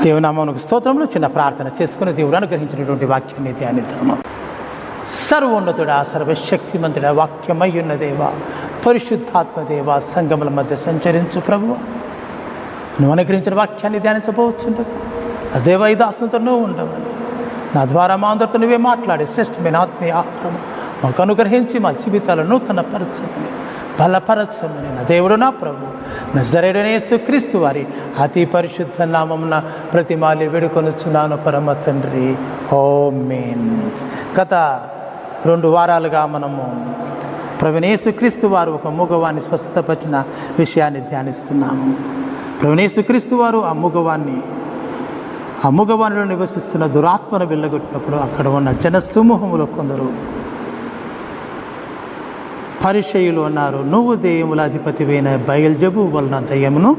దేవునామమునకు స్తోత్రంలో చిన్న ప్రార్థన చేసుకుని దేవుడు అనుగ్రహించినటువంటి వాక్యాన్ని ధ్యానిద్దాము. సర్వోన్నతుడా సర్వశక్తిమంతుడ వాక్యమయ్యున్న దేవ పరిశుద్ధాత్మదేవ సంగముల మధ్య సంచరించు ప్రభువ. నువ్వు అనుగ్రహించిన వాక్యాన్ని ధ్యానించబోతుండగా నా దేవ ఈ దాసంతో నువ్వు ఉండమని. నా ద్వారా మా అందరితో నువ్వే మాట్లాడి శ్రేష్టమైన ఆత్మీయ ఆహారం మాకు అనుగ్రహించి మా జీవితాలను తన పరచమని బలపరచమని నా దేవుడు నా ప్రభు. నజరేడనేసు క్రీస్తు వారి అతి పరిశుద్ధ నామమున ప్రతిమాలి వేడుకొనుచున్నాను పరమ తండ్రి. ఓ మీన్ గత రెండు వారాలుగా మనము ప్రవీణేసు క్రీస్తు వారు ఒక మూగవాన్ని స్వస్థపరిచిన విషయాన్ని ధ్యానిస్తున్నాము ప్రవీణేసు క్రీస్తు వారు ఆ మూగవాన్ని ఆ మూగవానిలో నివసిస్తున్న దురాత్మను వెళ్ళగొట్టినప్పుడు అక్కడ ఉన్న జనసమూహములో కొందరు పరిచయులు అన్నారు నువ్వు దెయ్యముల అధిపతివైన బయల్జబు వలన దయ్యమును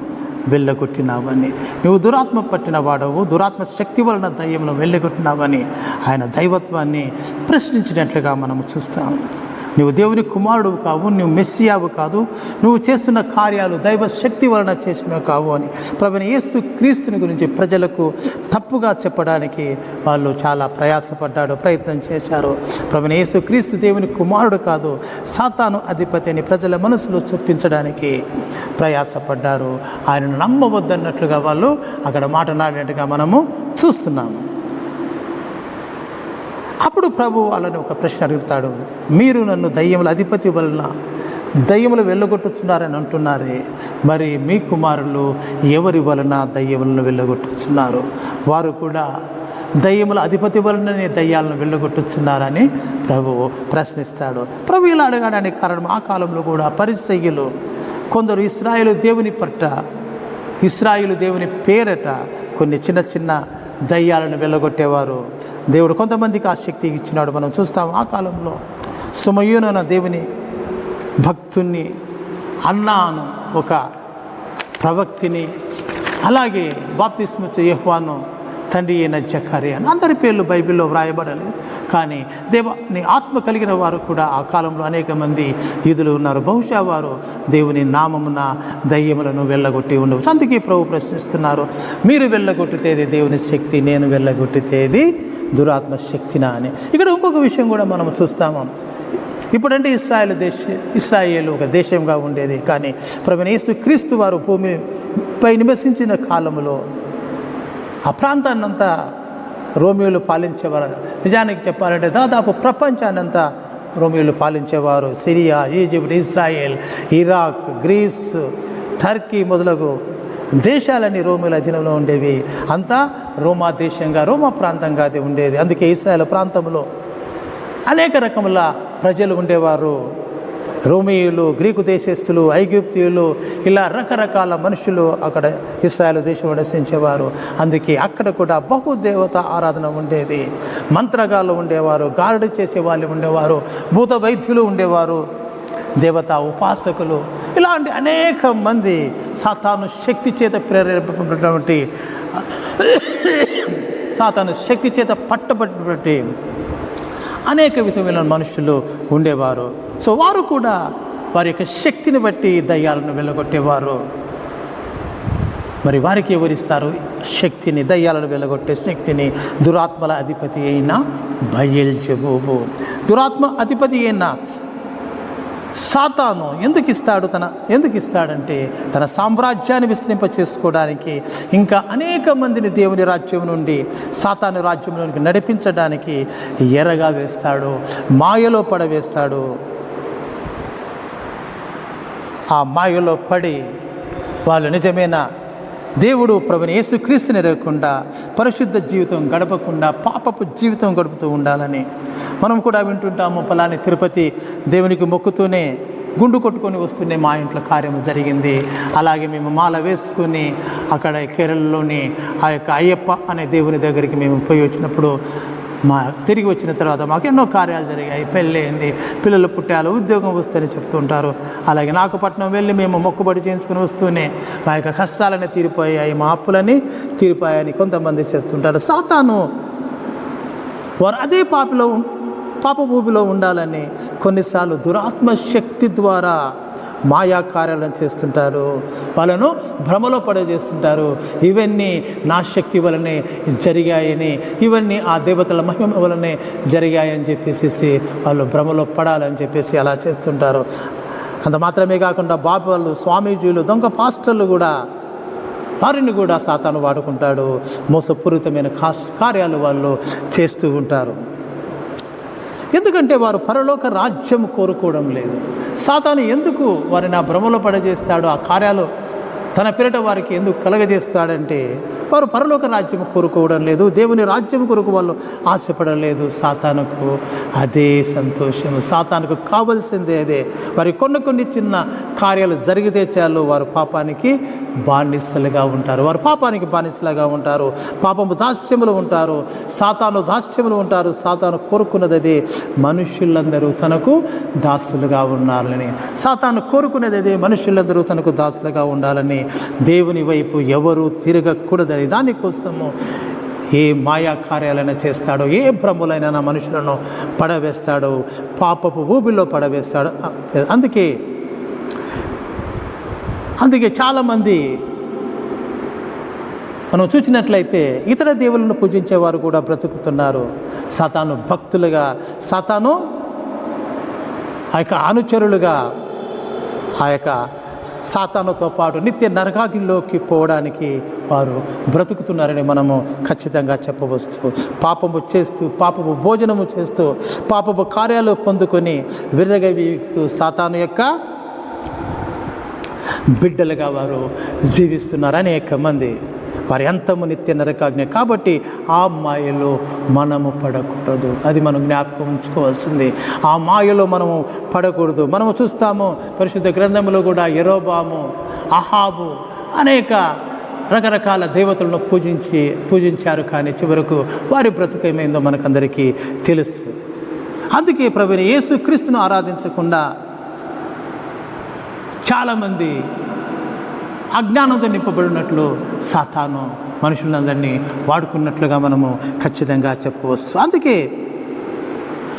వెళ్ళగొట్టినావని నువ్వు దురాత్మ పట్టిన వాడవు దురాత్మ శక్తి వలన దయ్యమును వెళ్ళగొట్టినావని ఆయన దైవత్వాన్ని ప్రశ్నించినట్లుగా మనం చూస్తాం. నువ్వు దేవుని కుమారుడు కావు నువ్వు మెస్సియావు కాదు నువ్వు చేస్తున్న కార్యాలు దైవ శక్తి వలన చేసినవి కావు అని ప్రభుని యేసు క్రీస్తుని గురించి ప్రజలకు తప్పుగా చెప్పడానికి వాళ్ళు చాలా ప్రయాసపడ్డాడు ప్రయత్నం చేశారు. ప్రభుని యేసు క్రీస్తు దేవుని కుమారుడు కాదు సాతాను అధిపతి అని ప్రజల మనసులో చొప్పించడానికి ప్రయాసపడ్డారు. ఆయనను నమ్మవద్దన్నట్లుగా వాళ్ళు అక్కడ మాట్లాడినట్టుగా మనము చూస్తున్నాము. అప్పుడు ప్రభు వాళ్ళని ఒక ప్రశ్న అడుగుతాడు మీరు నన్ను దయ్యముల అధిపతి వలన దయ్యములు వెళ్ళగొట్టుచున్నారని అంటున్నారే. మరి మీ కుమారులు ఎవరి వలన దయ్యములను వెళ్ళగొట్టుచున్నారు? వారు కూడా దయ్యముల అధిపతి వలననే దయ్యాలను వెళ్ళగొట్టుచున్నారని ప్రభువు ప్రశ్నిస్తాడు. ప్రభు ఇలా అడగడానికి కారణం ఆ కాలంలో కూడా పరిచయ్యులు కొందరు ఇస్రాయిలు దేవుని పట్ట ఇస్రాయిలు దేవుని పేరట కొన్ని చిన్న చిన్న దయ్యాలను వెళ్ళగొట్టేవారు. దేవుడు కొంతమందికి ఆ శక్తి ఇచ్చినాడు. మనం చూస్తాం ఆ కాలంలో సుమయూనన దేవుని భక్తుణ్ణి అన్నాను ఒక ప్రవక్తిని అలాగే బాప్తిస్మిచ్చ యహ్వాను తండ్రి అయిన జకరి అని అందరి పేర్లు బైబిల్లో వ్రాయబడలేదు. కానీ దేవ నీ ఆత్మ కలిగిన వారు కూడా ఆ కాలంలో అనేక మంది యూదులు ఉన్నారు. బహుశా వారు దేవుని నామమున దయ్యములను వెళ్ళగొట్టి ఉండవచ్చు. అందుకే ప్రభు ప్రశ్నిస్తున్నారు మీరు వెళ్ళగొట్టితేది దేవుని శక్తి నేను వెళ్ళగొట్టితేది దురాత్మ శక్తినా అని. ఇక్కడ ఇంకొక విషయం కూడా మనం చూస్తాము. ఇప్పుడంటే ఇస్రాయేల్ దేశ ఇస్రాయేల్ ఒక దేశంగా ఉండేది. కానీ ప్రభుని యేసు క్రీస్తు వారు భూమిపై నివసించిన కాలంలో ఆ ప్రాంతాన్నంతా రోమియోలు పాలించేవారు. నిజానికి చెప్పాలంటే దాదాపు ప్రపంచాన్నంతా రోమియోలు పాలించేవారు. Syria Egypt Israel Iraq Greece Turkey మొదలగు దేశాలన్నీ రోమిల అధీనంలో ఉండేవి. అంతా రోమా దేశంగా రోమా ప్రాంతంగా అది ఉండేది. అందుకే ఇస్రాయల్ ప్రాంతంలో అనేక రకముల ప్రజలు ఉండేవారు. రోమియోలు గ్రీకు దేశస్థులు ఐగుప్తియులు ఇలా రకరకాల మనుషులు అక్కడ ఇస్రాయల్ దేశం నివసించేవారు. అందుకే అక్కడ కూడా బహుదేవత ఆరాధన ఉండేది. మంత్రగాళ్ళు ఉండేవారు గారుడు చేసే వాళ్ళు ఉండేవారు భూత వైద్యులు ఉండేవారు దేవతా ఉపాసకులు. ఇలాంటి అనేక మంది సాతాను శక్తి చేత ప్రేరేపబడినటువంటి సాతాను శక్తి చేత పట్టబడినటువంటి అనేక విధమైన మనుషులు ఉండేవారు. సో వారు కూడా వారి యొక్క శక్తిని బట్టి దయ్యాలను వెళ్ళగొట్టేవారు మరి వారికి ఎవరిస్తారు? శక్తిని దయ్యాలను వెళ్ళగొట్టే శక్తిని దురాత్మల అధిపతి అయిన బయల్ దురాత్మ అధిపతి అయిన సాతాను ఎందుకు ఇస్తాడు తన ఎందుకు ఇస్తాడంటే తన సామ్రాజ్యాన్ని విస్తరింప చేసుకోవడానికి ఇంకా అనేక మందిని దేవుని రాజ్యం నుండి సాతాను రాజ్యంలోనికి నడిపించడానికి ఎరగా వేస్తాడు మాయలో పడవేస్తాడు. ఆ మాయలో పడి వాళ్ళు నిజమైన దేవుడు ప్రభుని యేసుక్రీస్తుని ఎరగకుండా పరిశుద్ధ జీవితం గడపకుండా పాపపు జీవితం గడుపుతూ ఉండాలని మనం కూడా వింటుంటాము. ఫలాని తిరుపతి దేవునికి మొక్కుతూనే గుండు కొట్టుకొని వస్తూనే మా ఇంట్లో కార్యం జరిగింది. అలాగే మేము మాల వేసుకుని అక్కడ కేరళలోని ఆ యొక్క అయ్యప్ప అనే దేవుని దగ్గరికి మేము పోయి వచ్చినప్పుడు మా తిరిగి వచ్చిన తర్వాత మాకు ఎన్నో కార్యాలు జరిగాయి. పెళ్ళి అయింది పిల్లలు పుట్టాలు ఉద్యోగం వస్తేనే చెప్తుంటారు అలాగే నాగపట్నం వెళ్ళి మేము మొక్కుబడి చేయించుకుని వస్తూనే మా యొక్క కష్టాలని తీరిపోయాయి మా అప్పులని తీరిపోయాయని కొంతమంది చెప్తుంటారు. సాతాను వారు అదే పాపిలో పాపభూమిలో ఉండాలని కొన్నిసార్లు దురాత్మ శక్తి ద్వారా మాయా కార్యాలను చేస్తుంటారు. వాళ్ళను భ్రమలో పడజేస్తుంటారు. ఇవన్నీ నా శక్తి వలనే జరిగాయని ఇవన్నీ ఆ దేవతల మహిమ వలనే జరిగాయని చెప్పేసి వాళ్ళు భ్రమలో పడాలని చెప్పేసి అలా చేస్తుంటారు. అంత మాత్రమే కాకుండా బాబు వాళ్ళు స్వామీజీలు దొంగ పాస్టర్లు కూడా వారిని కూడా సాతాను వాడుకుంటాడు. మోసపూరితమైన కాస్ కార్యాలు వాళ్ళు చేస్తూ ఉంటారు. ఎందుకంటే వారు పరలోక రాజ్యం కోరుకోవడం లేదు. సాతాను ఎందుకు వారిని ఆ భ్రమలో పడజేస్తాడు? ఆ కార్యాలు తన పేరిట వారికి ఎందుకు కలగజేస్తాడంటే వారు పరలోక రాజ్యం కోరుకోవడం లేదు దేవుని రాజ్యం కొరకు వాళ్ళు ఆశపడలేదు సాతానుకు అదే సంతోషం సాతానుకు కావలసిందే అదే. వారి కొన్ని కొన్ని చిన్న కార్యాలు జరిగితే చాలు వారు పాపానికి బానిసలుగా ఉంటారు. వారు పాపానికి బానిసలుగా ఉంటారు. పాపము దాస్యములు ఉంటారు. సాతాను దాస్యములు ఉంటారు. సాతాను కోరుకున్నది అదే. మనుషులందరూ తనకు దాసులుగా ఉండాలని. సాతాను కోరుకునేది అదే. మనుషులందరూ తనకు దాసులుగా ఉండాలని. దేవుని వైపు ఎవరు తిరగకూడదని దానికోసము ఏ మాయా కార్యాలైనా చేస్తాడో ఏ భ్రములైనా నా మనుషులను పడవేస్తాడో పాపపు ఊబిలో పడవేస్తాడు అందుకే అందుకే చాలామంది మనం చూసినట్లయితే ఇతర దేవులను పూజించేవారు కూడా బ్రతుకుతున్నారు. సతాను భక్తులుగా సతాను ఆ యొక్క అనుచరులుగా ఆ యొక్క సాతానుతో పాటు నిత్య నరకాగిల్లోకి పోవడానికి వారు బ్రతుకుతున్నారని మనము ఖచ్చితంగా చెప్పవచ్చు పాపము చేస్తూ పాపపు భోజనము చేస్తూ పాపపు కార్యాలు పొందుకొని విరగవీస్తూ సాతాను యొక్క బిడ్డలుగా వారు జీవిస్తున్నారు అనేక మంది. వారి అంతము నిత్య నరకాజ్ఞ కాబట్టి ఆ మాయలో మనము పడకూడదు. అది మనం జ్ఞాపకం ఉంచుకోవాల్సింది. ఆ మాయలో మనము పడకూడదు. మనము చూస్తాము పరిశుద్ధ గ్రంథంలో కూడా ఎరోబాము అహాబు అనేక రకరకాల దేవతలను పూజించి పూజించారు కానీ చివరకు వారి బ్రతుకేమైందో మనకందరికీ తెలుసు. అందుకే ప్రభుని యేసు క్రీస్తును ఆరాధించకుండా చాలామంది అజ్ఞానంతో నింపబడినట్లు సాతాను మనుషులందరినీ వాడుకున్నట్లుగా మనము ఖచ్చితంగా చెప్పవచ్చు. అందుకే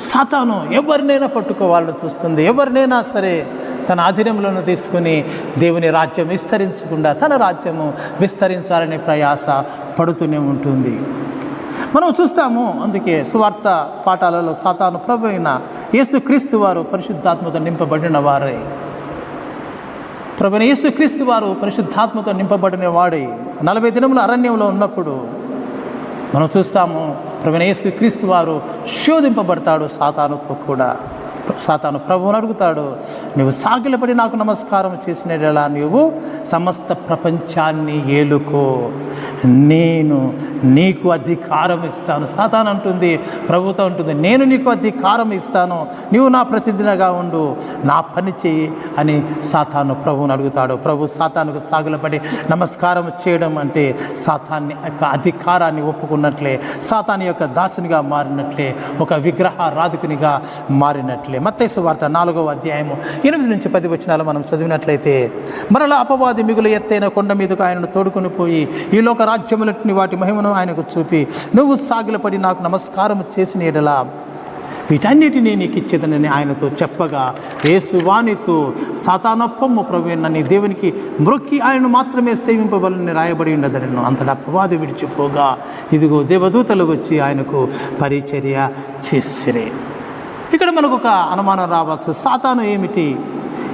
సాతాను ఎవరినైనా పట్టుకోవాలని చూస్తుంది. ఎవరినైనా సరే తన అధీనంలోనూ తీసుకుని దేవుని రాజ్యం విస్తరించకుండా తన రాజ్యము విస్తరించాలనే ప్రయాస పడుతూనే ఉంటుంది. మనం చూస్తాము అందుకే సువార్త పాఠాలలో సాతాను ప్రభు అయిన యేసుక్రీస్తు వారు పరిశుద్ధాత్మతో నింపబడిన వారే. ప్రభుని యేసుక్రీస్తు వారు పరిశుద్ధాత్మతో నింపబడిన వాడి నలభై దినముల అరణ్యంలో ఉన్నప్పుడు మనం చూస్తాము ప్రభుని యేసుక్రీస్తు వారు శోధింపబడతాడు సాతానుతో కూడా. సాతాను ప్రభువుని అడుగుతాడు నువ్వు సాగిలపడి నాకు నమస్కారం చేసినలా నువ్వు సమస్త ప్రపంచాన్ని ఏలుకో. నేను నీకు అధికారం ఇస్తాను. సాతాను అంటుంది ప్రభుత్వం అంటుంది నేను నీకు అధికారం ఇస్తాను. నీవు నా ప్రతినిధిగా ఉండు. నా పని చేయి అని సాతాను ప్రభువుని అడుగుతాడు. ప్రభు సాతానుకు సాగులపడి నమస్కారం చేయడం అంటే సాతాన్ని యొక్క అధికారాన్ని ఒప్పుకున్నట్లే సాతాన్ యొక్క దాసునిగా మారినట్లే ఒక విగ్రహ రాధకునిగా మాటలే మత్తైసు వార్త నాలుగవ అధ్యాయము. ఎనిమిది నుంచి పది వచనాలు మనం చదివినట్లయితే మరలా అపవాది మిగులు ఎత్తైన కొండ మీదకు ఆయనను తోడుకొని పోయి ఈ లోక రాజ్యములటిని వాటి మహిమను ఆయనకు చూపి నువ్వు సాగిలపడి నాకు నమస్కారం చేసిన ఎడలా వీటన్నిటినీ నీకు ఇచ్చేదనని ఆయనతో చెప్పగా యేసువానితో సాతానొప్పము ప్రభు నన్ను దేవునికి మ్రొక్కి ఆయనను మాత్రమే సేవింపబలని రాయబడి ఉండదనను. అంతటా అపవాది విడిచిపోగా ఇదిగో దేవదూతలు వచ్చి ఆయనకు పరిచర్య చేసిరే. ఇక్కడ మనకు ఒక అనుమానం రావచ్చు. సాతాను ఏమిటి?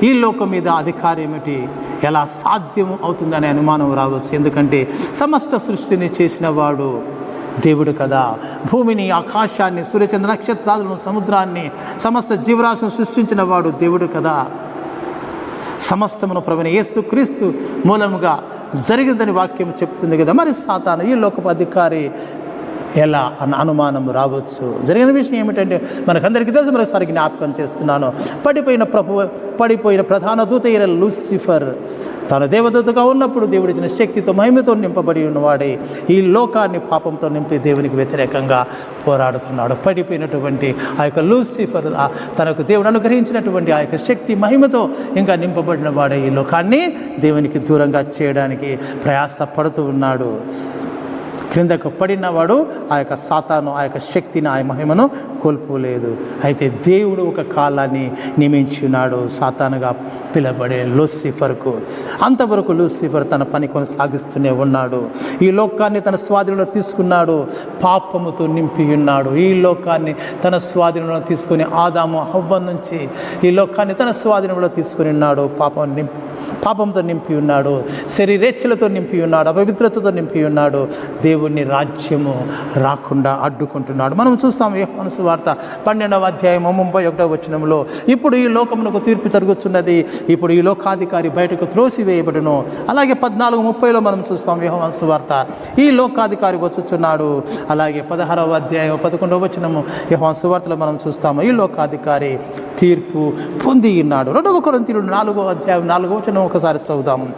ఈ లోకం మీద అధికారం ఏమిటి? ఎలా సాధ్యం అవుతుందనే అనుమానం రావచ్చు. ఎందుకంటే సమస్త సృష్టిని చేసిన వాడు దేవుడు కదా. భూమిని ఆకాశాన్ని సూర్యచంద్ర నక్షత్రాలను సముద్రాన్ని సమస్త జీవరాశిని సృష్టించిన వాడు దేవుడు కదా. సమస్తమును యేసు క్రీస్తు మూలముగా జరిగిందని వాక్యం చెప్తుంది కదా. మరి సాతాను ఈ లోకపు అధికారి ఎలా అన్న అనుమానం రావచ్చు. జరిగిన విషయం ఏమిటంటే మనకందరికీ తెలుసు మరోసారి జ్ఞాపకం చేస్తున్నాను. పడిపోయిన ప్రభు పడిపోయిన ప్రధాన దూత అయిన లూసిఫర్ తాను దేవదూతగా ఉన్నప్పుడు దేవుడు ఇచ్చిన శక్తితో మహిమతో నింపబడి ఉన్నవాడే. ఈ లోకాన్ని పాపంతో నింపి దేవునికి వ్యతిరేకంగా పోరాడుతున్నాడు. పడిపోయినటువంటి ఆ యొక్క లూసిఫర్ తనకు దేవుడు అనుగ్రహించినటువంటి ఆ యొక్క శక్తి మహిమతో ఇంకా నింపబడిన వాడే ఈ లోకాన్ని దేవునికి దూరంగా చేయడానికి ప్రయాస పడుతూ ఉన్నాడు. క్రిందకు పడినవాడు ఆ యొక్క సాతాను ఆ యొక్క శక్తిని ఆ మహిమను కోల్పోలేదు. అయితే దేవుడు ఒక కాలాన్ని నియమించున్నాడు. సాతానుగా పిలబడే లూసిఫర్కు. అంతవరకు లూసిఫర్ తన పని కొనసాగిస్తూనే ఉన్నాడు. ఈ లోకాన్ని తన స్వాధీనంలో తీసుకున్నాడు. పాపముతో నింపి ఉన్నాడు ఈ లోకాన్ని తన స్వాధీనంలో తీసుకుని ఆదాము హవ్వ నుంచి ఈ లోకాన్ని తన స్వాధీనంలో తీసుకుని ఉన్నాడు. పాపం నింపి పాపంతో నింపి ఉన్నాడు శరీరేచ్ఛలతో నింపి ఉన్నాడు అపవిత్రతతో నింపి ఉన్నాడు. దేవుణ్ణి రాజ్యము రాకుండా అడ్డుకుంటున్నాడు. మనం చూస్తాం మనసు వార్త పన్నెండవ అధ్యాయం ముప్పై ఒకటో వచనంలో ఇప్పుడు ఈ లోకమునకు తీర్పు జరుగుతున్నది ఇప్పుడు ఈ లోకాధికారి బయటకు త్రోసివేయబడును. అలాగే పద్నాలుగు ముప్పైలో మనం చూస్తాం యోహాను వార్త ఈ లోకాధికారి వచ్చుచున్నాడు. అలాగే పదహారవ అధ్యాయం పదకొండవ వచనము యోహాను వార్తలో మనం చూస్తాము ఈ లోకాధికారి తీర్పు పొంది ఉన్నాడు. రెండవ కొరంతీయుడు నాలుగో అధ్యాయం నాలుగో వచనం ఒకసారి చదువుదాము.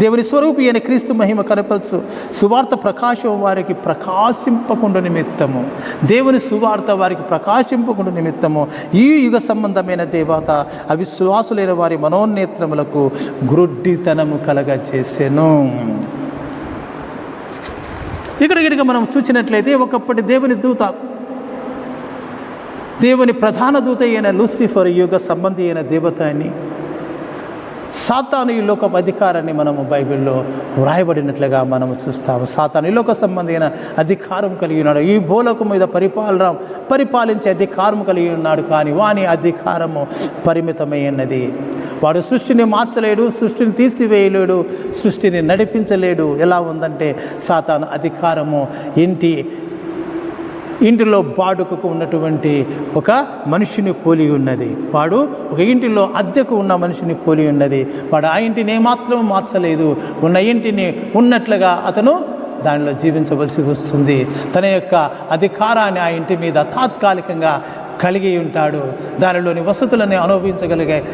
దేవుని స్వరూపి అయిన క్రీస్తు మహిమ కనపరచు. సువార్త ప్రకాశం వారికి ప్రకాశింపకుండా నిమిత్తము. దేవుని సువార్త వారికి ప్రకాశింపకుండా నిమిత్తము. ఈ యుగ సంబంధమైన దేవత అవిశ్వాసులైన వారి మనోనేత్రములకు గ్రుడ్డితనము కలగజేసెను. ఇక్కడ గిడిక మనం చూసినట్లయితే ఒకప్పటి దేవుని దూత దేవుని ప్రధాన దూత అయిన లూసిఫర్ యుగ సంబంధి అయిన దేవత అని. సాతాను ఈ లోక అధికారాన్ని మనము బైబిల్లో వ్రాయబడినట్లుగా మనము చూస్తాము. సాతాను ఈ లోక సంబంధమైన అధికారం కలిగి ఉన్నాడు. ఈ భూలోకం మీద పరిపాలన పరిపాలించే అధికారం కలిగి ఉన్నాడు. కానీ వాని అధికారము పరిమితమైనది వాడు సృష్టిని మార్చలేడు సృష్టిని తీసివేయలేడు సృష్టిని నడిపించలేడు. ఎలా ఉందంటే సాతాను అధికారము ఇంటి ఇంటిలో బాడుకకు ఉన్నటువంటి ఒక మనిషిని పోలి ఉన్నది. వాడు ఒక ఇంటిలో అద్దెకు ఉన్న మనిషిని పోలి ఉన్నది. వాడు ఆ ఇంటిని ఏమాత్రం మార్చలేదు. ఉన్న ఇంటిని ఉన్నట్లుగా అతను దానిలో జీవించవలసి వస్తుంది. తన యొక్క అధికారాన్ని ఆ ఇంటి మీద తాత్కాలికంగా కలిగి ఉంటాడు. దానిలోని వసతులని అనుభవించగలిగే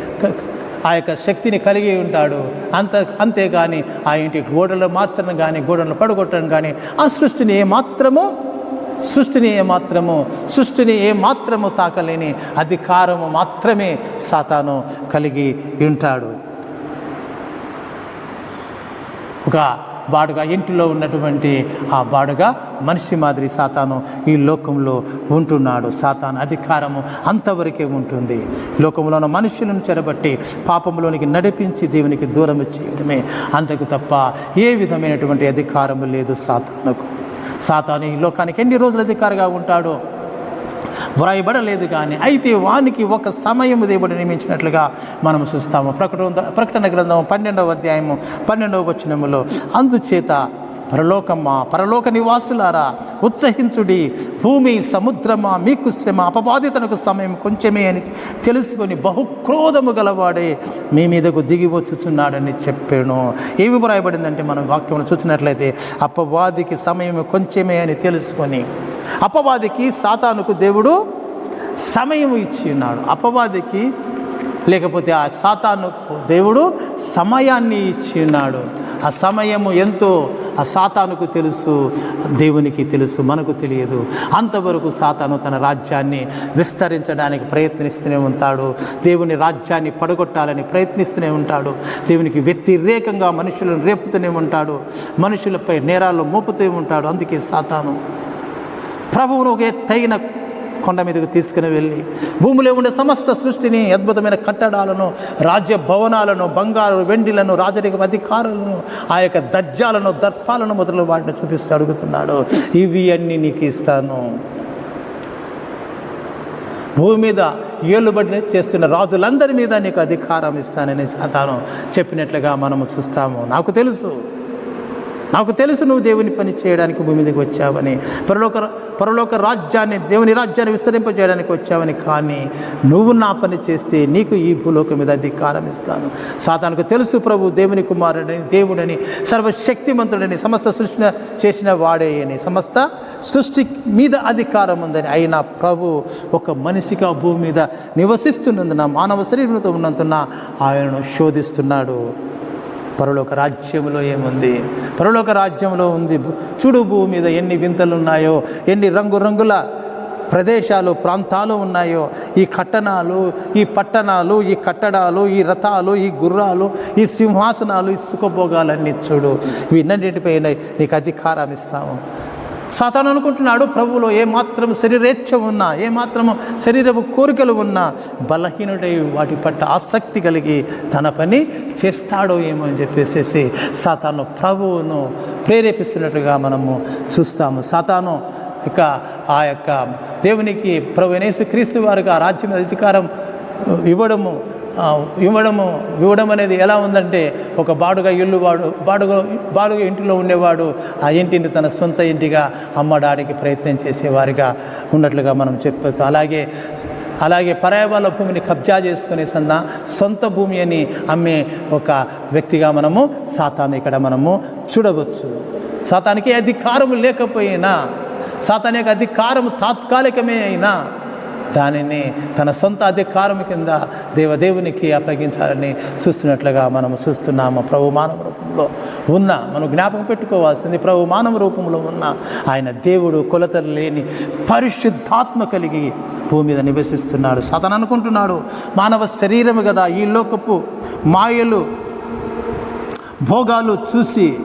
ఆ యొక్క శక్తిని కలిగి ఉంటాడు. అంత అంతేగాని ఆ ఇంటి గోడలు మార్చడం కానీ గోడలు పడగొట్టడం కానీ ఆ సృష్టిని ఏమాత్రము సృష్టిని ఏమాత్రము సృష్టిని ఏమాత్రము తాకలేని అధికారము మాత్రమే సాతాను కలిగి ఉంటాడు. ఒక బాడుగా ఇంటిలో ఉన్నటువంటి ఆ బాడుగా మనిషి మాదిరి సాతాను ఈ లోకంలో ఉంటున్నాడు. సాతాను అధికారము అంతవరకే ఉంటుంది. లోకంలో ఉన్న మనుషులను చెరబట్టి పాపంలోనికి నడిపించి దేవునికి దూరం చేయడమే. అంతకు తప్ప ఏ విధమైనటువంటి అధికారము లేదు సాతానుకు. సాతాను ఈ లోకానికి ఎన్ని రోజులు అధికారిగా ఉంటాడో వ్రాయబడలేదు కానీ అయితే వానికి ఒక సమయం దేవుడు నియమించినట్లుగా మనం చూస్తాము. ప్రకటన ప్రకటన గ్రంథం పన్నెండవ అధ్యాయము పన్నెండవ వచనములో అందుచేత పరలోకమ్మ పరలోక నివాసులారా ఉత్సహించుడి భూమి సముద్రమా మీకు శ్రమ అపబాధితనకు సమయం కొంచెమే అని తెలుసుకొని బహుక్రోధము గలవాడే మీ మీదకు దిగి వచ్చుచున్నాడని చెప్పాను. ఏమి వ్రాయబడిందంటే మనం వాక్యంలో చూసినట్లయితే అపవాదికి సమయం కొంచెమే అని తెలుసుకొని అపవాదికి సాతానుకు దేవుడు సమయం ఇచ్చి ఉన్నాడు అపవాదికి లేకపోతే ఆ సాతానుకు దేవుడు సమయాన్ని ఇచ్చినాడు. ఆ సమయము ఎంతో ఆ సాతానుకు తెలుసు దేవునికి తెలుసు మనకు తెలియదు. అంతవరకు సాతాను తన రాజ్యాన్ని విస్తరించడానికి ప్రయత్నిస్తూనే ఉంటాడు. దేవుని రాజ్యాన్ని పడగొట్టాలని ప్రయత్నిస్తూనే ఉంటాడు. దేవునికి వ్యతిరేకంగా మనుషులను రేపుతూనే ఉంటాడు. మనుషులపై నేరాలు మోపుతూ ఉంటాడు. అందుకే సాతాను. ప్రభువును ఒక ఎత్తైన కొండ మీదకు తీసుకుని వెళ్ళి భూమిలో ఉండే సమస్త సృష్టిని అద్భుతమైన కట్టడాలను రాజ్య భవనాలను బంగారు వెండిలను రాజరిక అధికారులను ఆ యొక్క దజ్జాలను దర్పాలను మొదలు వాటిని చూపిస్తూ అడుగుతున్నాడు. ఇవి అన్నీ నీకు ఇస్తాను. భూమి మీద ఏలుబడి చేస్తున్న రాజులందరి మీద నీకు అధికారం ఇస్తానని సాతాను చెప్పినట్లుగా మనము చూస్తాము. నాకు తెలుసు. నాకు తెలుసు నువ్వు దేవుని పని చేయడానికి భూమి మీదకి వచ్చావని పరలోక పరలోక రాజ్యాన్ని దేవుని రాజ్యాన్ని విస్తరింపజేయడానికి వచ్చావని కానీ నువ్వు నా పని చేస్తే నీకు ఈ భూలోకం మీద అధికారం ఇస్తాను. సాతానికి తెలుసు ప్రభు దేవుని కుమారుడని దేవుడని సర్వశక్తిమంతుడని సమస్త సృష్టి చేసిన వాడే అని సమస్త సృష్టి మీద అధికారం ఉందని. అయినా ప్రభు ఒక మనిషిగా భూమి మీద నివసిస్తున్నందున మానవ శరీరంతో ఉన్నందున ఆయనను శోధిస్తున్నాడు. పరలోక రాజ్యంలో ఏముంది? పరలోక రాజ్యంలో ఉంది. భూ- చూడు భూమి మీద ఎన్ని వింతలు ఉన్నాయో ఎన్ని రంగురంగుల ప్రదేశాలు ప్రాంతాలు ఉన్నాయో. ఈ కట్టణాలు ఈ పట్టణాలు ఈ కట్టడాలు ఈ రథాలు ఈ గుర్రాలు ఈ సింహాసనాలు ఈ సుఖభోగాలన్నీ చూడు. వీటన్నిటిపైన నీకు అధికారం ఇస్తాము. సాతాను అనుకుంటున్నాడు ప్రభువులో ఏమాత్రం శరీరేచ్ఛ ఉన్నా ఏమాత్రము శరీరపు కోరికలు ఉన్నా బలహీనుడై వాటి పట్ల ఆసక్తి కలిగి తన పని చేస్తాడో ఏమో అని చెప్పేసేసి సాతాను ప్రభువును ప్రేరేపిస్తున్నట్టుగా మనము చూస్తాము. సాతాను ఇక ఆ యొక్క దేవునికి ప్రభు యేసు క్రీస్తు వారికి ఆ రాజ్యం అధికారం ఇవ్వడము ఇవ్వడము ఇవ్వడం అనేది ఎలా ఉందంటే ఒక బాడుగ ఇల్లు వాడు బాడుగ బాడుగ ఇంటిలో ఉండేవాడు ఆ ఇంటిని తన సొంత ఇంటిగా అమ్మడానికి ప్రయత్నం చేసేవారిగా ఉన్నట్లుగా మనం చెప్పచ్చు. అలాగే అలాగే పరాయ భూమిని కబ్జా చేసుకునే సంద సొంత భూమి అని అమ్మే ఒక వ్యక్తిగా మనము సాతాను ఇక్కడ మనము చూడవచ్చు. సాతానికి అధికారము లేకపోయినా సాతాన్ యొక్క తాత్కాలికమే అయినా దానిని తన సొంత అధికారం కింద దేవదేవునికి అప్పగించాలని చూస్తున్నట్లుగా మనం చూస్తున్నాము. ప్రభు మానవ రూపంలో ఉన్న మనం జ్ఞాపకం పెట్టుకోవాల్సింది ప్రభు మానవ రూపంలో ఉన్న ఆయన దేవుడు కొలతలు లేని పరిశుద్ధాత్మ కలిగి భూమి మీద నివసిస్తున్నాడు. సతను అనుకుంటున్నాడు మానవ శరీరం కదా ఈ లోకపు మాయలు భోగాలు చూసి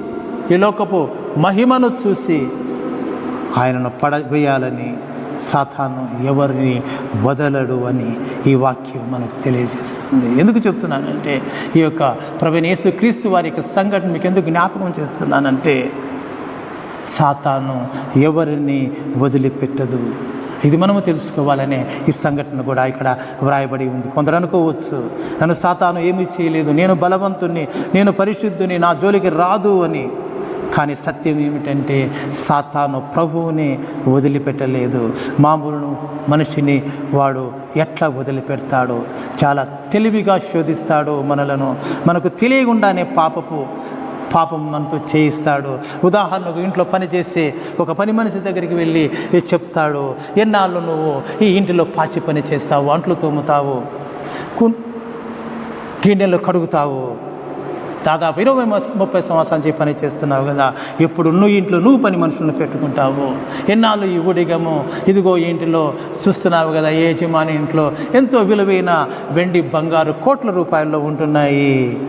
ఈ లోకపు మహిమను చూసి ఆయనను పడవేయాలని సాతాను ఎవరిని వదలడు అని ఈ వాక్యం మనకు తెలియజేస్తుంది. ఎందుకు చెప్తున్నానంటే ఈ యొక్క ప్రవీణ యేసుక్రీస్తు వారి యొక్క సంఘటన మీకు ఎందుకు జ్ఞాపకం చేస్తున్నానంటే సాతాను ఎవరిని వదిలిపెట్టదు. ఇది మనము తెలుసుకోవాలనే ఈ సంఘటన కూడా ఇక్కడ వ్రాయబడి ఉంది. కొందరు అనుకోవచ్చు నన్ను సాతాను ఏమీ చేయలేదు నేను బలవంతుణ్ణి నేను పరిశుద్ధుని నా జోలికి రాదు అని. కానీ సత్యం ఏమిటంటే సాతాను ప్రభువుని వదిలిపెట్టలేదు. మామూలును మనిషిని వాడు ఎట్లా వదిలిపెడతాడో చాలా తెలివిగా శోధిస్తాడు మనలను. మనకు తెలియకుండానే పాపపు పాపం మనతో చేయిస్తాడు. ఉదాహరణకు ఇంట్లో పని చేసే ఒక పని మనిషి దగ్గరికి వెళ్ళి చెప్తాడు ఎన్నాళ్ళు నువ్వు ఈ ఇంటిలో పాచి పని చేస్తావు అంట్లు తోముతావు కు గిన్నెలు కడుగుతావు దాదాపు ఇరవై ముప్పై సంవత్సరాల నుంచి పని చేస్తున్నావు కదా. ఇప్పుడు నువ్వు ఇంట్లో నువ్వు పని మనుషులను పెట్టుకుంటావు. ఎన్నాళ్ళు ఈ ఊడిగము? ఇదిగో ఇంటిలో చూస్తున్నావు కదా ఏ యజమాని ఇంట్లో ఎంతో విలువైన వెండి బంగారు కోట్ల రూపాయల్లో ఉంటున్నాయి.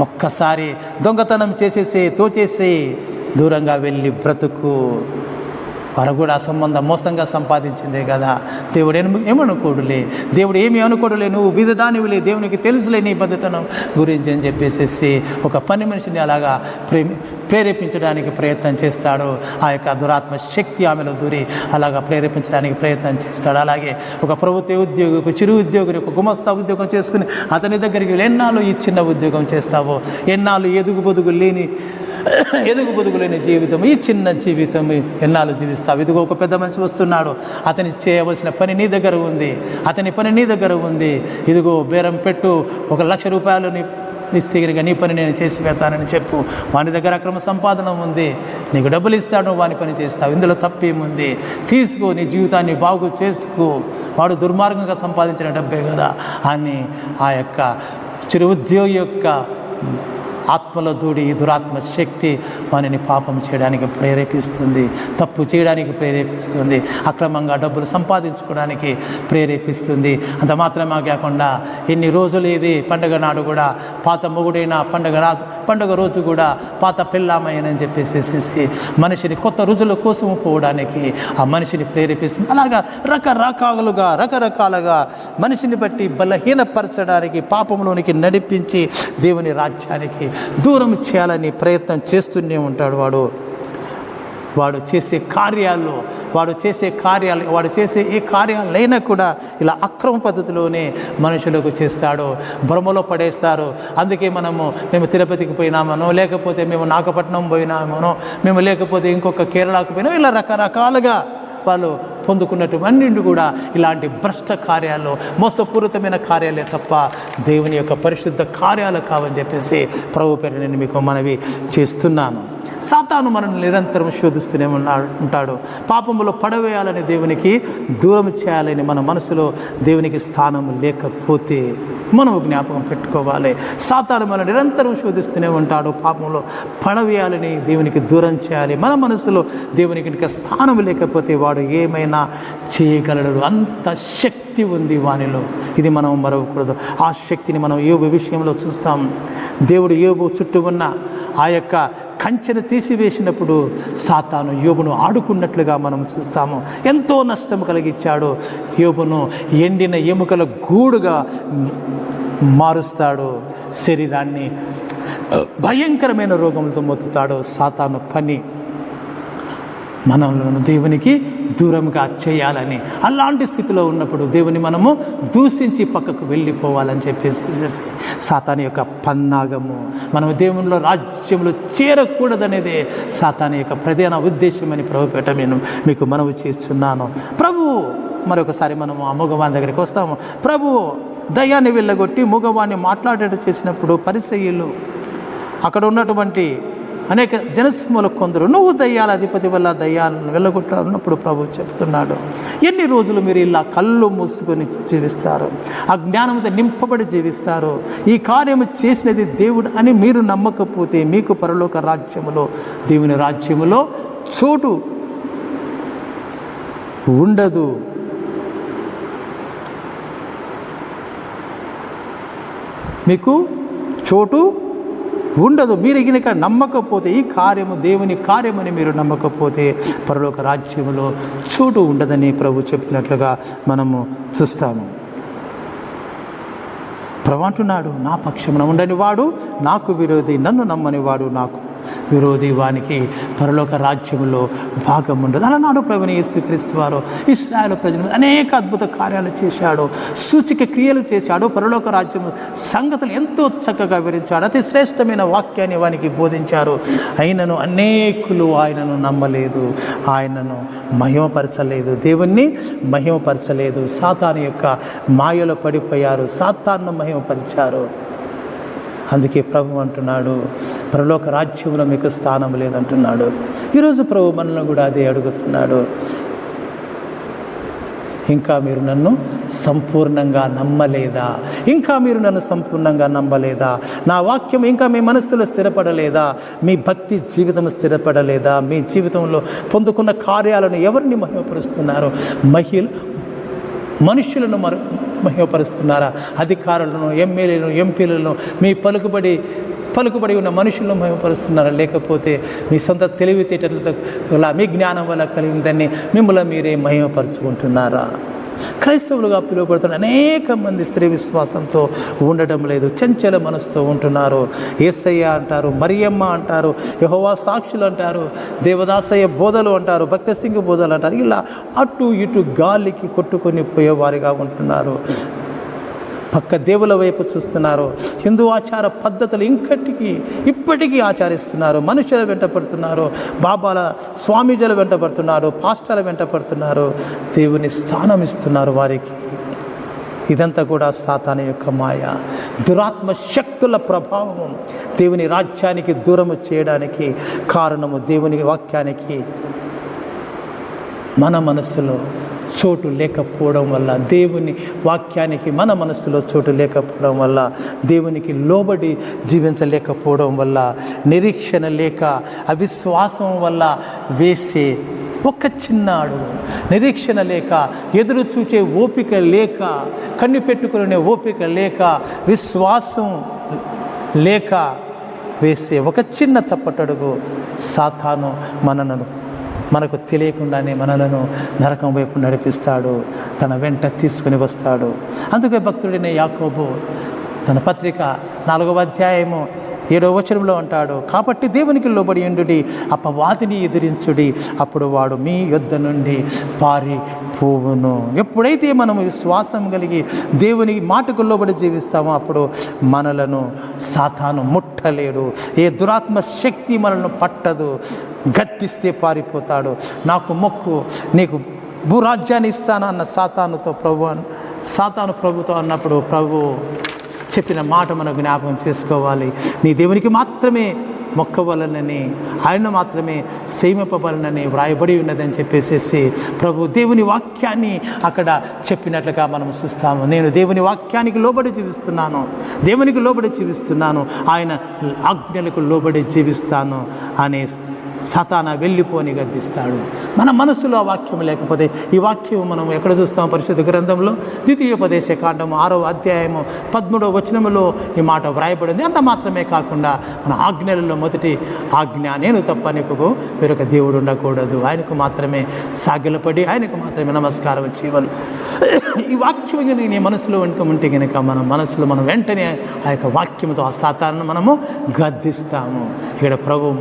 ఒక్కసారి దొంగతనం చేసేసి తోచేసి దూరంగా వెళ్ళి బ్రతుకు. వారు కూడా సంబంధం మోసంగా సంపాదించిందే కదా. దేవుడు ఏమనుకోడులే? దేవుడు ఏమి అనుకోడులే? నువ్వు బిదదానివిలే దేవునికి తెలుసులే నీ బద్ధతనం గురించి అని చెప్పేసేసి ఒక పని మనిషిని అలాగా ప్రేమి ప్రేరేపించడానికి ప్రయత్నం చేస్తాడు. ఆ యొక్క దురాత్మ శక్తి ఆమెలో దూరి అలాగా ప్రేరేపించడానికి ప్రయత్నం చేస్తాడు. అలాగే ఒక ప్రభుత్వ ఉద్యోగి ఒక చిరు ఉద్యోగిని ఒక గుమస్తా ఉద్యోగం చేసుకుని అతని దగ్గరికి వెళ్ళి ఎన్నాళ్ళు ఈ చిన్న ఉద్యోగం చేస్తావో? ఎన్నాళ్ళు ఎదుగు బొదుగు లేని ఎదుగు పొదుగులేని జీవితం ఈ చిన్న జీవితం ఎన్నాళ్ళు జీవిస్తావు? ఇదిగో ఒక పెద్ద మనిషి వస్తున్నాడు. అతని చేయవలసిన పని నీ దగ్గర ఉంది. అతని పని నీ దగ్గర ఉంది. ఇదిగో బేరం పెట్టు. ఒక లక్ష రూపాయలు నీ ఇస్తే నీ పని నేను చేసి పెడతానని చెప్పు. వాని దగ్గర అక్రమ సంపాదన ఉంది. నీకు డబ్బులు ఇస్తాడు వాని పని చేస్తావు. ఇందులో తప్పేముంది? తీసుకో నీ జీవితాన్ని బాగు చేసుకో. వాడు దుర్మార్గంగా సంపాదించిన డబ్బే కదా అని ఆ యొక్క చిరు ఉద్యోగి యొక్క ఆత్మలో దూడి ఈ దురాత్మ శక్తి మనని పాపం చేయడానికి ప్రేరేపిస్తుంది తప్పు చేయడానికి ప్రేరేపిస్తుంది అక్రమంగా డబ్బులు సంపాదించుకోవడానికి ప్రేరేపిస్తుంది. అంత మాత్రమే కాకుండా ఎన్ని రోజులు ఇది పండగ నాడు కూడా పాత మొగుడైన పండగ రా పండుగ రోజు కూడా పాత పిల్లామయ్యనని చెప్పేసేసేసి మనిషిని కొత్త రుజుల కోసం పోవడానికి ఆ మనిషిని ప్రేరేపిస్తుంది. అలాగా రకరకాలుగా రకరకాలుగా మనిషిని బట్టి బలహీనపరచడానికి పాపంలోనికి నడిపించి దేవుని రాజ్యానికి దూరం చేయాలని ప్రయత్నం చేస్తూనే ఉంటాడు వాడు. వాడు చేసే కార్యాలు వాడు చేసే కార్యాలు వాడు చేసే ఏ కార్యాలైనా కూడా ఇలా అక్రమ పద్ధతిలోనే మనుషులకు చేస్తాడు. భ్రమలో పడేస్తారు. అందుకే మనము మేము తిరుపతికి పోయినామనో లేకపోతే మేము నాగపట్నం పోయినామనో మేము లేకపోతే ఇంకొక కేరళకు పోయినా ఇలా రకరకాలుగా వాళ్ళు పొందుకున్నటువంటి కూడా ఇలాంటి భ్రష్ట కార్యాలు మోసపూరితమైన కార్యాలే తప్ప దేవుని యొక్క పరిశుద్ధ కార్యాలు కావని చెప్పేసి ప్రభు పేరు నేను మీకు మనవి చేస్తున్నాను. సాతాను మనల్ని నిరంతరం శోధిస్తూనే ఉన్నాడు ఉంటాడు. పాపములో పడవేయాలని దేవునికి దూరం చేయాలని మన మనసులో దేవునికి స్థానం లేకపోతే మనం జ్ఞాపకం పెట్టుకోవాలి. సాతాను మనం నిరంతరం శోధిస్తూనే ఉంటాడు. పాపంలో పడవేయాలని దేవునికి దూరం చేయాలి. మన మనసులో దేవునికి ఇంకా స్థానం లేకపోతే వాడు ఏమైనా చేయగలడు. అంత శక్తి ఉంది వానిలో. ఇది మనం మరవకూడదు. ఆ శక్తిని మనం యోబు విషయంలో చూస్తాం. దేవుడు యోబు చుట్టూ ఉన్న ఆ యొక్క కంచెను తీసివేసినప్పుడు సాతాను యోబును ఆడుకున్నట్లుగా మనం చూస్తాము. ఎంతో నష్టం కలిగించాడు యోబును ఎండిన ఎముకల గూడుగా మారుస్తాడు. శరీరాన్ని భయంకరమైన రోగంతో మొత్తుతాడు సాతాను పని. మనలను దేవునికి దూరంగా చేయాలని. అలాంటి స్థితిలో ఉన్నప్పుడు దేవుని మనము దూషించి పక్కకు వెళ్ళిపోవాలని చెప్పేసి సాతాని యొక్క పన్నాగము. మనం దేవునిలో రాజ్యంలో చేరకూడదనేదే సాతాని యొక్క ప్రధాన ఉద్దేశమని ప్రభుపేట నేను మీకు మనవి చేస్తున్నాను. ప్రభు మరొకసారి మనము ఆ మగవాని దగ్గరికి వస్తాము. ప్రభు దయ్యాన్ని వెళ్ళగొట్టి మగవాణ్ణి మాట్లాడేట చేసినప్పుడు పరిసయ్యులు అక్కడ ఉన్నటువంటి అనేక జనసింహలు కొందరు నువ్వు దయ్యాల అధిపతి వల్ల దయ్యాలను వెళ్ళగొట్టాలన్నప్పుడు ప్రభు చెప్తున్నాడు ఎన్ని రోజులు మీరు ఇలా కళ్ళు మూసుకొని జీవిస్తారు? ఆ జ్ఞానంతో నింపబడి జీవిస్తారు. ఈ కార్యము చేసినది దేవుడు అని మీరు నమ్మకపోతే మీకు పరలోక రాజ్యములో దేవుని రాజ్యములో చోటు ఉండదు. మీకు చోటు ఉండదు. మీరు గినక నమ్మకపోతే ఈ కార్యము దేవుని కార్యమని మీరు నమ్మకపోతే పరలోక రాజ్యములో చోటు ఉండదని ప్రభు చెప్పినట్లుగా మనము చూస్తాము. ప్రభు అంటున్నాడు నా పక్షమున ఉండని వాడు నాకు విరోధి నన్ను నమ్మని వాడు నాకు విరోధి వానికి పరలోక రాజ్యంలో భాగం ఉండదు. అలనాడు ప్రభుని స్వీకరిస్తూ వారు ఇస్రాయల్ ప్రజలు అనేక అద్భుత కార్యాలు చేశాడు సూచిక క్రియలు చేశాడు పరలోక రాజ్యము సంగతులు ఎంతో చక్కగా వివరించాడు అతి శ్రేష్టమైన వాక్యాన్ని వానికి బోధించారు. అయినను అనేకులు ఆయనను నమ్మలేదు ఆయనను మహిమపరచలేదు దేవుణ్ణి మహిమపరచలేదు సాతాను యొక్క మాయలో పడిపోయారు సాతాన్ను మహిమపరిచారు. అందుకే ప్రభు అంటున్నాడు పరలోక రాజ్యంలో మీకు స్థానం లేదంటున్నాడు. ఈరోజు ప్రభు మనల్ని కూడా అదే అడుగుతున్నాడు. ఇంకా మీరు నన్ను సంపూర్ణంగా నమ్మలేదా? ఇంకా మీరు నన్ను సంపూర్ణంగా నమ్మలేదా? నా వాక్యం ఇంకా మీ మనసులో స్థిరపడలేదా? మీ భక్తి జీవితం స్థిరపడలేదా? మీ జీవితంలో పొందుకున్న కార్యాలను ఎవరిని మహిమపరుస్తున్నారు? మహిళ మనుషులను మరు మహిమపరుస్తున్నారా? అధికారులను ఎమ్మెల్యేలను ఎంపీలను మీ పలుకుబడి పలుకుబడి ఉన్న మనుషులను మహిమపరుస్తున్నారా? లేకపోతే మీ సొంత తెలివితేటలతో మీ జ్ఞానం వల్ల కలిగిందని మిమ్మల్ని మీరే మహిమపరుచుకుంటున్నారా? క్రైస్తవులుగా పిలువబడుతున్న అనేక మంది స్త్రీ విశ్వాసంతో ఉండటం లేదు. చంచల మనసుతో ఉంటున్నారు. ఏసయ్య అంటారు మరియమ్మ అంటారు యహోవా సాక్షులు అంటారు దేవదాసయ్య బోధలు అంటారు భక్తసింగ్ బోధలు అంటారు. ఇలా అటు ఇటు గాలికి కొట్టుకొని పోయేవారిగా ఉంటున్నారు. పక్క దేవుల వైపు చూస్తున్నారు. హిందూ ఆచార పద్ధతులు ఇంకటికి ఇప్పటికీ ఆచరిస్తున్నారు. మనుషుల వెంట పడుతున్నారు. బాబాల స్వామీజుల వెంట పడుతున్నారు. పాస్టర్ల వెంట పడుతున్నారు. దేవుని స్థానం ఇస్తున్నారు వారికి. ఇదంతా కూడా సాతాన యొక్క మాయ. దురాత్మ శక్తుల ప్రభావము దేవుని రాజ్యానికి దూరము చేయడానికి కారణము దేవుని వాక్యానికి మన మనసులో చోటు లేకపోవడం వల్ల దేవుని వాక్యానికి మన మనసులో చోటు లేకపోవడం వల్ల దేవునికి లోబడి జీవించలేకపోవడం వల్ల నిరీక్షణ లేక అవిశ్వాసం వల్ల వేసే ఒక చిన్న అడుగు. నిరీక్షణ లేక ఎదురు చూచే ఓపిక లేక కన్ను పెట్టుకునే ఓపిక లేక విశ్వాసం లేక వేసే ఒక చిన్న తప్పటడుగు సాతాను మనను మనకు తెలియకుండానే మనలను నరకం వైపు నడిపిస్తాడు తన వెంట తీసుకుని వస్తాడు. అందుకే భక్తుడైన యాకోబు తన పత్రిక నాలుగవ అధ్యాయము ఏడవ వచనంలో అంటాడు కాబట్టి దేవునికి లోబడి ఉండుడి అపవాదిని ఎదిరించుడి అప్పుడు వాడు మీ యొద్ద నుండి పారి పోవును ఎప్పుడైతే మనం విశ్వాసం కలిగి దేవుని మాటకు లోబడి జీవిస్తామో అప్పుడు మనలను సాతాను ముట్టలేడు. ఏ దురాత్మ శక్తి మనల్ని పట్టదు. గద్దిస్తే పారిపోతాడు. నాకు మొక్కు నీకు భూరాజ్యాన్ని ఇస్తాను అన్న సాతానుతో ప్రభు సాతాను ప్రభుతో అన్నప్పుడు ప్రభు చెప్పిన మాట మనం జ్ఞాపకం చేసుకోవాలి. నీ దేవునికి మాత్రమే మొక్కవలనని ఆయన మాత్రమే సేమిపబలనని వ్రాయబడి ఉన్నదని చెప్పేసేసి ప్రభు దేవుని వాక్యాన్ని అక్కడ చెప్పినట్లుగా మనం చూస్తాము. నేను దేవుని వాక్యానికి లోబడి జీవిస్తున్నాను. దేవునికి లోబడి జీవిస్తున్నాను. ఆయన ఆజ్ఞలకు లోబడి జీవిస్తాను అనే సతాన వెళ్ళిపోని గద్దిస్తాడు. మన మనసులో ఆ వాక్యం లేకపోతే ఈ వాక్యం మనం ఎక్కడ చూస్తాం పరిశుద్ధ గ్రంథంలో? ద్వితీయోపదేశ కాండము ఆరో అధ్యాయము పదమూడవ వచనములో ఈ మాట వ్రాయబడింది. అంత మాత్రమే కాకుండా మన ఆజ్ఞలలో మొదటి ఆజ్ఞ నేను తప్ప నీకు వేరొక దేవుడు ఉండకూడదు. ఆయనకు మాత్రమే సాగిలపడి ఆయనకు మాత్రమే నమస్కారం చేయవలు. ఈ వాక్యం నీ మనసులో వెనుక ఉంటే కనుక మన మనసులో మనం వెంటనే ఆ యొక్క వాక్యంతో ఆ సాతాన్ని మనము గద్దిస్తాము. ఇక్కడ ప్రభు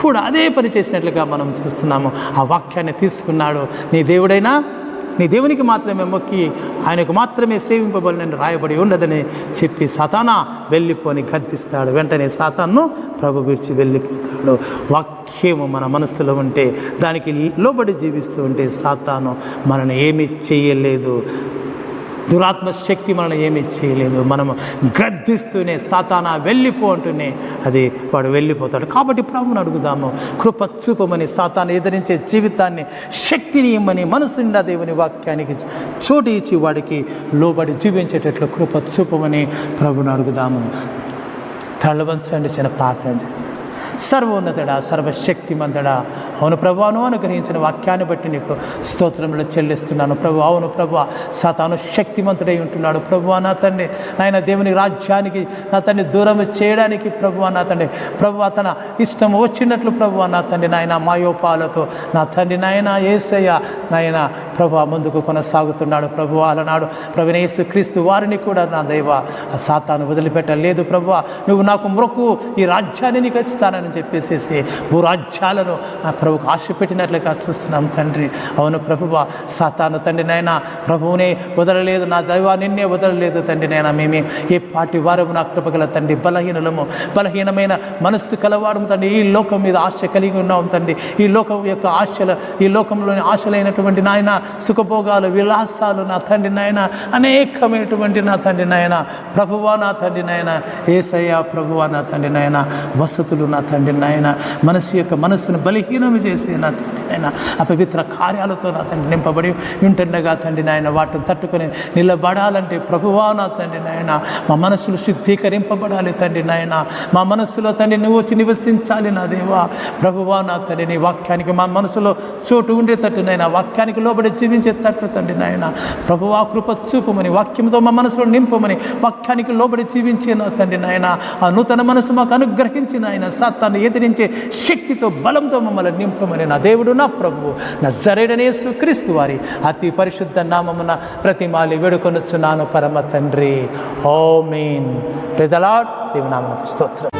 కూడా అదే పని చేసినట్లుగా మనం చూస్తున్నాము. ఆ వాక్యాన్ని తీసుకున్నాడు. నీ దేవుడైనా నీ దేవునికి మాత్రమే మొక్కి ఆయనకు మాత్రమే సేవింపబడినని రాయబడి ఉండదని చెప్పి సతానా వెళ్ళిపోని గద్దిస్తాడు. వెంటనే సాతాన్ను ప్రభు విడిచి వెళ్ళిపోతాడు. వాక్యము మన మనస్సులో ఉంటే దానికి లోబడి జీవిస్తూ ఉంటే సాతాను మనను ఏమీ చేయలేదు దురాత్మ శక్తి మనల్ని ఏమీ చేయలేదు. మనము గద్దిస్తూనే సాతానా వెళ్ళిపో అంటూనే అది వాడు వెళ్ళిపోతాడు. కాబట్టి ప్రభుని అడుగుదాము కృప చూపమని సాతాను ఎదిరించే జీవితాన్ని శక్తిని ఇమ్మని మనసుండా దేవుని వాక్యానికి చోటు ఇచ్చి వాడికి లోబడి జీవించేటట్లు కృప చూపమని ప్రభుని అడుగుదాము. తలవంచండి చిన్న ప్రార్థన చేస్తాను సర్వోన్నతుడా సర్వశక్తిమంతుడా. అవును ప్రభు అను అనుగ్రహించిన వాక్యాన్ని బట్టి నీకు స్తోత్రంలో చెల్లిస్తున్నాను ప్రభు. అవును ప్రభు సాతాను శక్తిమంతుడై ఉంటున్నాడు ప్రభు. నా తండ్రి ఆయన దేవుని రాజ్యానికి నా తండ్రి దూరం చేయడానికి ప్రభు. నా తండ్రి ప్రభు తన ఇష్టం వచ్చినట్లు ప్రభు. నా తండ్రి నాయన మాయోపాలతో నా తండ్రి నాయన ఏసయ్య నాయన ప్రభు ముందుకు కొనసాగుతున్నాడు ప్రభు. అలనాడు ప్రభు యేసు క్రీస్తు వారిని కూడా నా దైవ ఆ సాతాను వదిలిపెట్టలేదు ప్రభు. నువ్వు నాకు మొక్కు ఈ రాజ్యాన్ని నీకు ఇస్తానని చెప్పేసేసి భూరాజ్యాలను ఆ ప్రభుకు ఆశ పెట్టినట్లుగా చూస్తున్నాం తండ్రి. అవును ప్రభువ సాతాను తండ్రి నాయన ప్రభువునే వదలలేదు నా దైవా నిన్నే వదలలేదు తండ్రి నాయన. మేమే ఏ పాటి వారము నా కృపగల తండ్రి బలహీనలము బలహీనమైన మనస్సు కలవారం తండ్రి. ఈ లోకం మీద ఆశ కలిగి ఉన్నాం తండ్రి. ఈ లోకం యొక్క ఆశల ఈ లోకంలోని ఆశలైనటువంటి నాయన సుఖభోగాలు విలాసాలు నా తండ్రి నాయన అనేకమైనటువంటి నా తండ్రి నాయన. ప్రభువా నా తండ్రి నాయన ఏసయ్య ప్రభువా నా తండ్రి నాయన వసతులు నా తండ్రి నాయన మనసు యొక్క మనస్సును బలహీనం చేసి నా తండ్రి నాయన అపవిత్ర కార్యాలతో నా తండ్రి నింపబడి ఉంటుండగా తండ్రి నాయన వాటిని తట్టుకొని నిలబడాలంటే ప్రభువా నా తండ్రి నాయన మా మనసులు శుద్ధీకరింపబడాలి తండ్రి నాయన మా మనస్సులో తండ్రి నువ్వు వచ్చి నివసించాలి నా దేవా ప్రభువా నా తండ్రి నీ వాక్యానికి మా మనసులో చోటు ఉండేటట్టు నాయన వాక్యానికి లోబడి జీవించేటట్టు తండ్రి నాయన ప్రభువా కృప చూపమని వాక్యంతో మా మనసులో నింపమని వాక్యానికి లోబడి జీవించే నా తండ్రి నాయన ఆ నూతన మనసు మాకు అనుగ్రహించిన ఆయన తను ఎదిరించే శక్తితో బలంతో మమ్మల్ని నింపమని నా దేవుడు నా ప్రభువు నా జరేడనే క్రీస్తు వారి అతి పరిశుద్ధ నామమున ప్రతిమాలి వేడుకొనొచ్చున్నాను పరమ తండ్రి. ఓ మీన్ ప్రజలాడ్ దేవునామకు స్తోత్రం.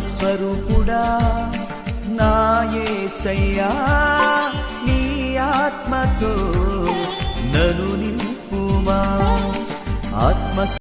ఆత్మస్వరూపుడా నా నీ ఆత్మతో నను నింపుమా. ఆత్మ